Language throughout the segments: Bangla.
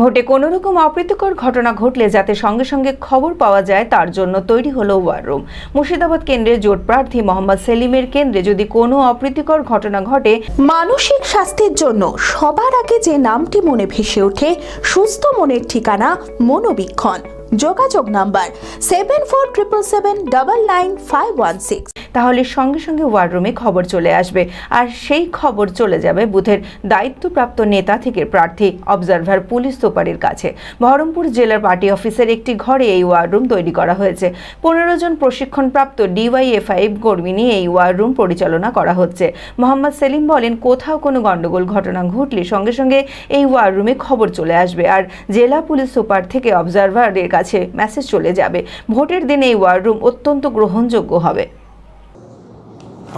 ভোটে কোনো রকম অপ্রীতিকর ঘটনা ঘটলে যাতে সঙ্গে সঙ্গে খবর পাওয়া যায়, তার জন্য তৈরি হলো ওয়ার রুম মুর্শিদাবাদ কেন্দ্রের জোট প্রার্থী মোহাম্মদ সেলিমের কেন্দ্রে যদি কোনো অপ্রীতিকর ঘটনা ঘটে, মানসিক স্বাস্থ্যের জন্য সবার আগে যে নামটি মনে ভেসে ওঠে, সুস্থ মনের ঠিকানা মনোবীক্ষণ। যোগাযোগ number seven four triple seven double nine five one six তাহলে সঙ্গে সঙ্গে ওয়ার রুমে খবর চলে আসবে। আর সেই খবর চলে যাবে বুথের দায়িত্বপ্রাপ্ত নেতা থেকে প্রার্থী, অবজারভার, পুলিশ সুপারের কাছে। বহরমপুর জেলার পার্টি অফিসের একটি ঘরে এই ওয়ার রুম তৈরি করা হয়েছে। পনেরো জন প্রশিক্ষণপ্রাপ্ত ডিওয়াইএফআই কর্মী নিয়ে এই ওয়ার রুম পরিচালনা করা হচ্ছে। মোহাম্মদ সেলিম বলেন, কোথাও কোনো গণ্ডগোল, ঘটনা ঘটলে সঙ্গে সঙ্গে এই ওয়ার রুমে খবর চলে আসবে। আর জেলা পুলিশ সুপার থেকে অবজারভারের কাছে মেসেজ চলে যাবে। ভোটের দিনে এই ওয়ার রুম অত্যন্ত গ্রহণযোগ্য হবে।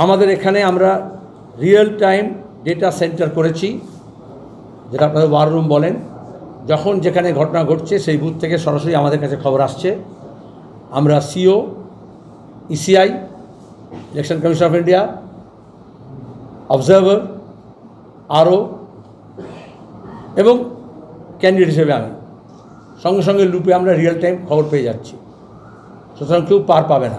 আমাদের এখানে আমরা রিয়েল টাইম ডেটা সেন্টার করেছি, যেটা আপনাদের ওয়ার রুম বলেন। যখন যেখানে ঘটনা ঘটছে, সেই বুথ থেকে সরাসরি আমাদের কাছে খবর আসছে। আমরা CO ECI election commission of India observer আরও এবং ক্যান্ডিডেট হিসেবে আমি। সঙ্গে সঙ্গে লুপে আমরা রিয়েল টাইম খবর পেয়ে যাচ্ছি। সুতরাং কেউ পার পাবে না।